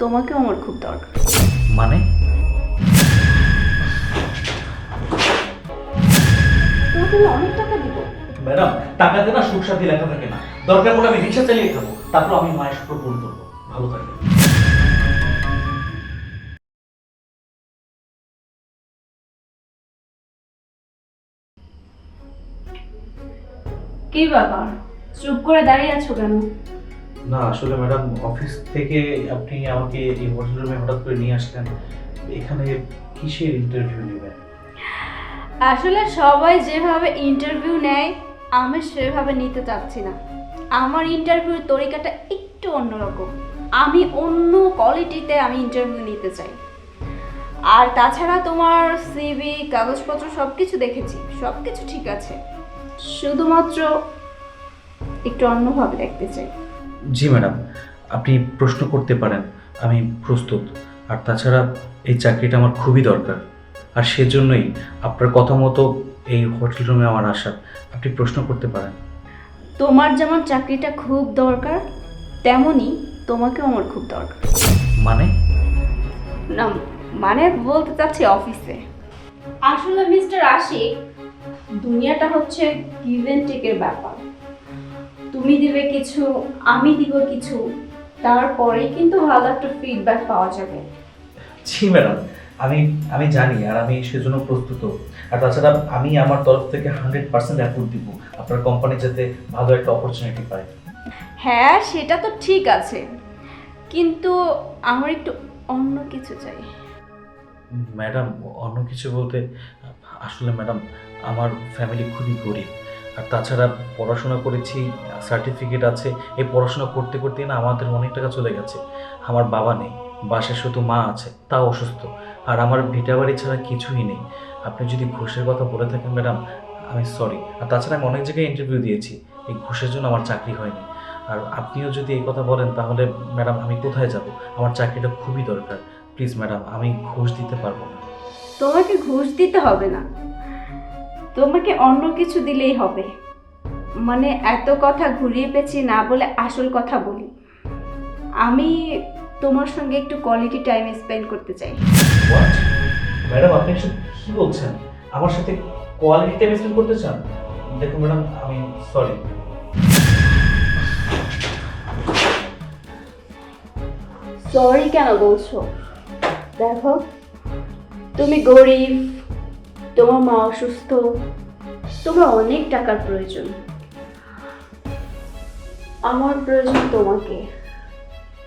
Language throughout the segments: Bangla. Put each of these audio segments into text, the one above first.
তোমাকেও আমার খুব দরকার। মানে? তোমাকে আমি অনেক টাকা দিব। ম্যাডাম টাকাতে না সুখ শান্তি লেখা থাকে না। দরকার পড়লে আমি রিক্সা চালিয়ে খাব তারপর আমি মায়ের সুখ পূরণ করব। ভালো থাকবে কি ব্যাপার? চুপ করে দাঁড়িয়ে আছো কেন? না, আসলে ম্যাডাম, অফিস থেকে আপনি আমাকে এই হোটেল রুমে হঠাৎ করে নিয়ে আসলেন, এখানে কিসের ইন্টারভিউ নেবেন? আসলে সবাই যেভাবে ইন্টারভিউ নেয়, আমি সেভাবে নিতে চাচ্ছি না। আমার ইন্টারভিউর তরিকাটা একটু অন্যরকম। আমি অন্য কোয়ালিটিতে আমি ইন্টারভিউ নিতে চাই। আর তাছাড়া তোমার সিভি কাগজপত্র সব কিছু দেখেছি সব কিছু ঠিক আছে। শুধুমাত্র একটু অন্যভাবে দেখতে চাই। জি ম্যাডাম। আপনি প্রশ্ন করতে পারেন আমি প্রস্তুত। আর তাছাড়া এই চাকরিটা আমার খুবই দরকার। আর সেজন্যই আপনার কথা মতো এই হোটেল রুমে আমার আসা আপনি প্রশ্ন করতে পারেন। তোমার যেমন চাকরিটা খুব দরকার তেমনই তোমাকেও আমার খুব দরকার। মানে? না মানে বলতে চাচ্ছি অফিসে। আসলে মিস্টার আশিক দুনিয়াটা হচ্ছে গিভ অ্যান্ড টেকের ব্যাপার। তুমি দিবে কিছু আমি দিব কিছু তারপরেই কিন্তু ভালো একটা ফিডব্যাক পাওয়া যাবে। জি ম্যাডাম আমি আমি জানি আর আমি সেজন্য প্রস্তুত। আর তাছাড়া আমি আমার তরফ থেকে হান্ড্রেড পার্সেন্ট অ্যাফোর্ড দিব। আপনার কোম্পানি যাতে ভালো একটা অপরচুনিটি পায়। হ্যাঁ সেটা তো ঠিক আছে। কিন্তু আমার একটু অন্য কিছু চাই। ম্যাডাম অন্য কিছু বলতে আসলে ম্যাডাম আমার ফ্যামিলি খুবই গরিব। আর তাছাড়া পড়াশোনা করেছি সার্টিফিকেট আছে। এই পড়াশোনা করতে করতে না আমাদের অনেক টাকা চলে গেছে। আমার বাবা নেই, বাসায় শুধু মা আছে, তাও অসুস্থ। আর আমার ভিটা বাড়ি ছাড়া কিছুই নেই। আপনি যদি ঘুষের কথা বলে থাকেন ম্যাডাম, আমি সরি আর তাছাড়া আমি অনেক জায়গায় ইন্টারভিউ দিয়েছি। এই ঘুষের জন্য আমার চাকরি হয়নি। আর আপনিও যদি এই কথা বলেন, তাহলে ম্যাডাম আমি কোথায় যাব? আমার চাকরিটা খুবই দরকার। প্লিজ ম্যাডাম, আমি ঘুষ দিতে পারব না। তোমাকে ঘুষ দিতে হবে না। তোমাকে অন্য কিছু দিলেই হবে। মানে এত কথা ঘুরিয়ে পেঁচিয়ে না বলে আসল কথা বলি। আমি তোমার সঙ্গে একটু কোয়ালিটি টাইম স্পেন্ড করতে চাই। ম্যাডাম আপনি এসব কি বলছেন? আমার সাথে কোয়ালিটি টাইম স্পেন্ড করতে চান? দেখুন ম্যাডাম আমি সরি সরি কেন বলছো? দেখো তুমি গরিব তোমার মা অসুস্থ। তোমার অনেক টাকার প্রয়োজন। আমার প্রয়োজন তোমাকে।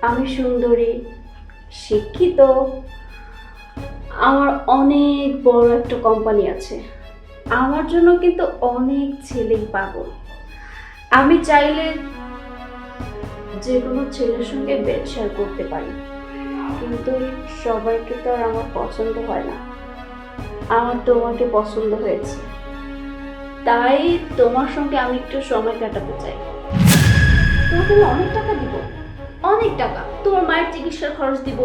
আমি সুন্দরী, শিক্ষিত। আমার অনেক বড় একটা কোম্পানি আছে। আমার জন্য কিন্তু অনেক ছেলেই পাগল। আমি চাইলে যে কোনো ছেলের সঙ্গে শেয়ার করতে পারি। কিন্তু সবাইকে তো আর আমার পছন্দ হয় না। আমার তোমাকে পছন্দ হয়েছে। তাই তোমার সঙ্গে আমি একটু সময় কাটাতে চাই। তোমাকে আমি অনেক টাকা দিব, অনেক টাকা। তোমার মায়ের চিকিৎসার খরচ দিব,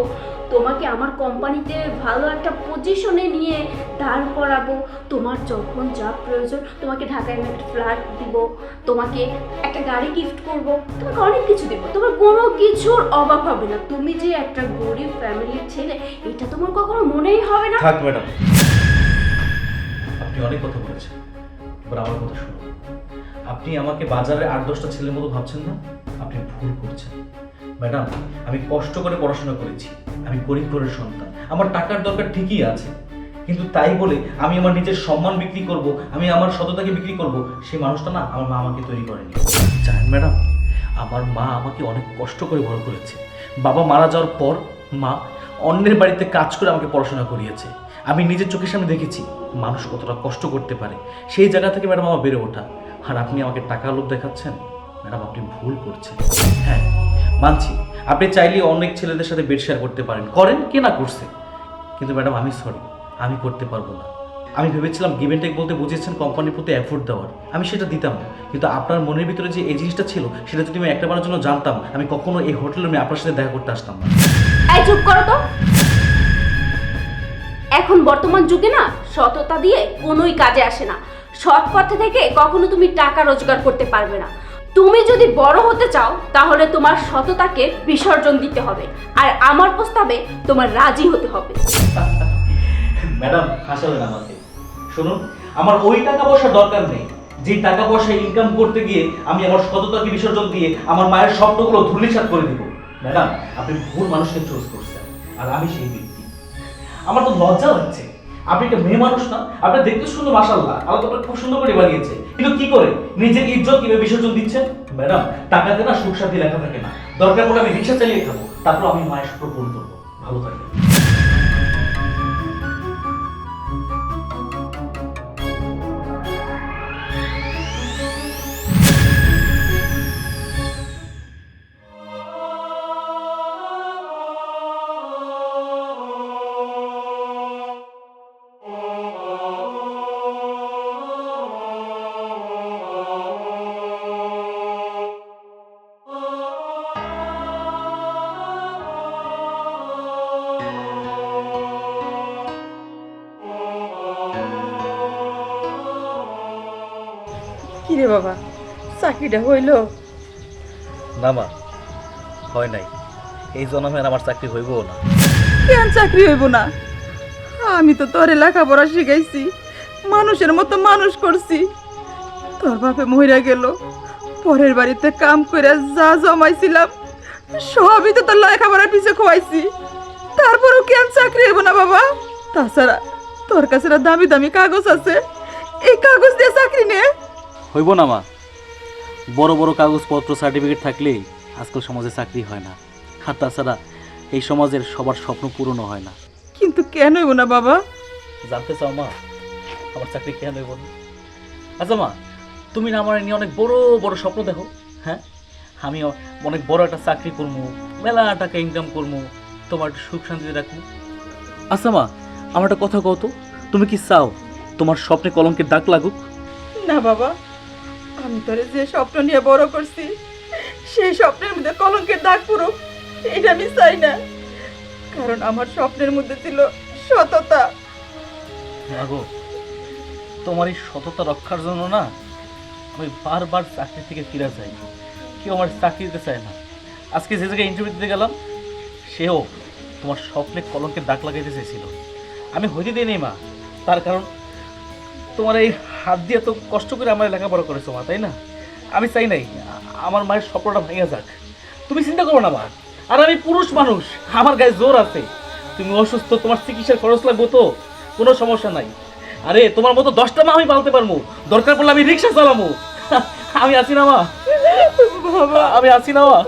তোমাকে আমার কোম্পানিতে ভালো একটা পজিশনে নিয়ে দাঁড় করাবো। তোমার যখন যা প্রয়োজন, তোমাকে ঢাকায় আমি একটা ফ্ল্যাট দিব, তোমাকে একটা গাড়ি গিফট করব, তোমাকে অনেক কিছু দেবো। তোমার কোনো কিছুর অভাব হবে না। তুমি যে একটা গরিব ফ্যামিলির ছেলে, এটা তোমার কখনো মনেই হবে না। থাক ম্যাডাম। আপনি অনেক কথা বলেছেন, এবার আমার কথা শুনুন। আপনি আমাকে বাজারে আট দশটা ছেলের মতো ভাবছেন না? আপনি ভুল করছেন। ম্যাডাম, আমি কষ্ট করে পড়াশোনা করেছি, আমি গরিব ঘরের সন্তান, আমার টাকার দরকার ঠিকই আছে, কিন্তু তাই বলে আমি আমার নিজের সম্মান বিক্রি করব, আমি আমার সততাকে বিক্রি করব, সেই মানুষটা না আমার মা আমাকে তৈরি করেনি। জানেন ম্যাডাম, আমার মা আমাকে অনেক কষ্ট করে বড় করেছে। বাবা মারা যাওয়ার পর মা অন্যের বাড়িতে কাজ করে আমাকে পড়াশোনা করিয়েছে। আমি নিজের চোখের সামনে দেখেছি মানুষ কতটা কষ্ট করতে পারে। সেই জায়গা থেকে ম্যাডাম আমার বেড়ে ওঠা। আর আপনি আমাকে টাকা লোভ দেখাচ্ছেন? ম্যাডাম, আপনি ভুল করছেন। হ্যাঁ মানছি। আপনি চাইলে অনেক ছেলেদের সাথে বেড শেয়ার করতে পারেন। করেন কে না করছে? কিন্তু ম্যাডাম, আমি সরি আমি করতে পারব না। আমি ভেবেছিলাম গিভেন টেক বলতে বুঝিয়েছেন কোম্পানির প্রতি অ্যাফোর্ড দেওয়ার। আমি সেটা দিতাম কিন্তু আপনার মনের ভিতরে যে এই জিনিসটা ছিল, সেটা যদি আমি একটা বারের জন্য জানতাম, আমি কখনো এই হোটেলে রুমে আপনার সাথে দেখা করতে আসতাম না। চুপ করো তো। এখন বর্তমান যুগে না সততা দিয়ে কোনোই কাজে আসে না। সৎ পথে থেকে কখনো তুমি টাকা রোজগার করতে পারবে না। তুমি যদি বড় হতে চাও, তাহলে তোমার সততাকে বিসর্জন দিতে হবে। আর আমার প্রস্তাবে তোমার রাজি হতে হবে। ম্যাডাম আমাকে। শুনুন, আমার ওই টাকা পয়সা দরকার নেই। যে টাকা পয়সা ইনকাম করতে গিয়ে আমি আমার সততাকে বিসর্জন দিয়ে আমার মায়ের স্বপ্নগুলো ধুলিসাৎ করে দিব। ম্যাডাম, আপনি ভুল মানুষকে চুজ করছেন। আর আমি সেই আমার তো লজ্জা লাগছে। আপনি একটা মেয়ে মানুষ না আপনি দেখতে সুন্দর মাসাল্লাহ আল্লাহ তো খুব সুন্দর করে বানিয়েছে। কিন্তু কি করে? নিজের ইজ্জত কীভাবে বিসর্জন দিচ্ছেন? ম্যাডাম টাকাতে না সুখ সাথে লেখা থাকে না। দরকার পড়লে আমি রিক্সা চালিয়ে খাব। তারপর আমি মায়ের শুক্র পূরণ করব ভালো থাকবেন। কিরে বাবা? চাকরিটা হইল? না মা হয় নাই। এই জন্মে আমার চাকরি হইব না। কেন চাকরি হইব না? আমি তো তোরে লেখাপড়া শিখাইছি মানুষের মতো মানুষ করছি। তোর বাপে মহিরা গেল পরের বাড়িতে কাম করে যা জমাইছিলাম সবই তো তোর লেখাপড়ার পিছে খোয়াইছি। তারপরেও কেন চাকরি হইব না বাবা? তাছাড়া তোর কাছে দামি দামি কাগজ আছে। এই কাগজ দিয়ে চাকরি নে। হইব না মা। বড় বড় কাগজপত্র সার্টিফিকেট থাকলেই আজকাল সমাজে চাকরি হয় না। আর তাছাড়া এই সমাজের সবার স্বপ্ন পূরণও হয় না। কিন্তু কেন হইব না বাবা? জানতে চাও মা? আমার চাকরি কেন হইব না? আচ্ছা মা তুমি না আমার নিয়ে অনেক বড় বড় স্বপ্ন দেখো হ্যাঁ? আমি অনেক বড় একটা চাকরি করব মেলা টাকা ইনকাম করব তোমার একটু সুখ শান্তিতে রাখব আচ্ছা মা আমার একটা কথা কও তো। তুমি কি চাও তোমার স্বপ্নে কলঙ্কের দাগ লাগুক? না বাবা। আমি তোরে যে স্বপ্ন নিয়ে বড় করছি, সেই স্বপ্নের মধ্যে কলঙ্কের দাগ পুরো এটা আমি চাই না। কারণ আমার স্বপ্নের মধ্যে ছিল সততা। মাগো, তোমার এই সততা রক্ষার জন্য না আমি বারবার চাকরি থেকে ফিরে যাই। কেউ আমার চাকরি দিতে চায় না। আজকে যে জায়গায় ইন্টারভিউ দিতে গেলাম, সেও তোমার স্বপ্নে কলঙ্কের দাগ লাগাইতে চাইছিল আমি হইতে দিই মা, তার কারণ তোমার এই হাত দিয়ে তো কষ্ট করে আমার লেখাপড়া করেছ মা তাই না? আমি চাই নাই আমার মায়ের স্বপ্নটা ভেঙে যাক। তুমি চিন্তা করো না মা আর আমি পুরুষ মানুষ আমার গায়ে জোর আছে। তুমি অসুস্থ তোমার চিকিৎসার খরচ লাগবো তো কোনো সমস্যা নাই। আরে তোমার মতো দশটা মা আমি পালতে পারব দরকার পড়লে আমি রিক্সা চালাবো। আমি আছি না মা। আমি আছি না মা।